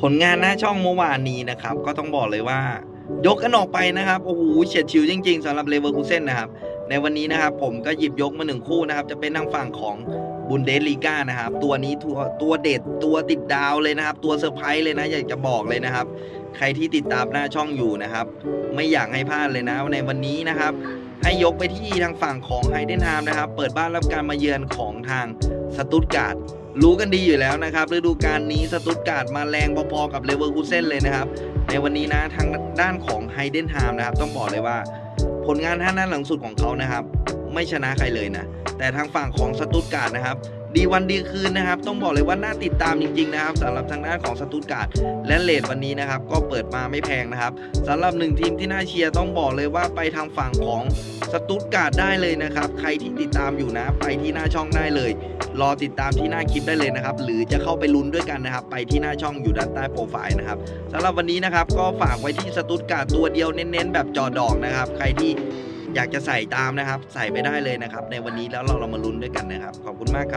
ผลงานหน้าช่องเมื่อวานนี้นะครับ ก็ต้องบอกเลยว่า ยกกันออกไปนะครับโอ้โหเฉียดฉิวจริง ๆสำหรับเลเวอร์คูเซ่นนะครับ ในวันนี้นะครับ ผมก็หยิบยกมาหนึ่งคู่นะครับ จะเป็นทางฝั่งของบุนเดสลีกานะครับ ตัวนี้ตัวตัวเด็ดตัวติดดาวเลยนะครับ ตัวเซอร์ไพรส์เลยนะอยากจะบอกเลยนะครับ ใครที่ติดตามหน้าช่องอยู่นะครับ ไม่อยากให้พลาดเลยนะในวันนี้นะครับ ให้ยกไปที่ทางฝั่งของไฮเดนฮามนะครับ เปิดบ้านรับการมาเยือนของทางสตุตการ์ด รู้กันดีอยู่แล้วนะครับฤดูกาลนี้สตุตการ์ดมาแรงพอๆกับเลเวอร์คูเซนเลยนะครับ ในวันนี้นะทางด้านของไฮเดนฮามนะครับ ต้องบอกเลยว่า ผลงานท่านด้านหลังสุดของเขานะครับ ไม่ชนะใครเลยนะ แต่ทางฝั่งของสตุตการ์ดนะครับ ดีวันดีคืนนะครับ ต้องบอกเลยว่าน่าติดตามจริงๆนะครับสำหรับทางด้านของสตุตการ์ดและเลดวันนี้นะครับ ก็เปิดมาไม่แพงนะครับสำหรับหนึ่งทีมที่น่าเชียร์ต้องบอกเลยว่าไปทางฝั่งของสตุตการ์ดได้เลยนะครับ ใครที่ติดตามอยู่นะ ไปที่หน้าช่องได้เลย รอติดตามที่หน้าคลิปได้เลยนะครับ หรือจะเข้าไปลุ้นด้วยกันนะครับ ไปที่หน้าช่องอยู่ด้านใต้โปรไฟล์นะครับสำหรับวันนี้นะครับ ก็ฝากไว้ที่สตุตการ์ดตัวเดียวเน้นๆ แบบจอดอกนะครับ ใครที่อยากจะใส่ตามนะครับ ใส่ไปได้เลยนะครับ ในวันนี้แล้วเราเรามาลุ้นด้วยกันนะครับ ขอบคุณมากครับ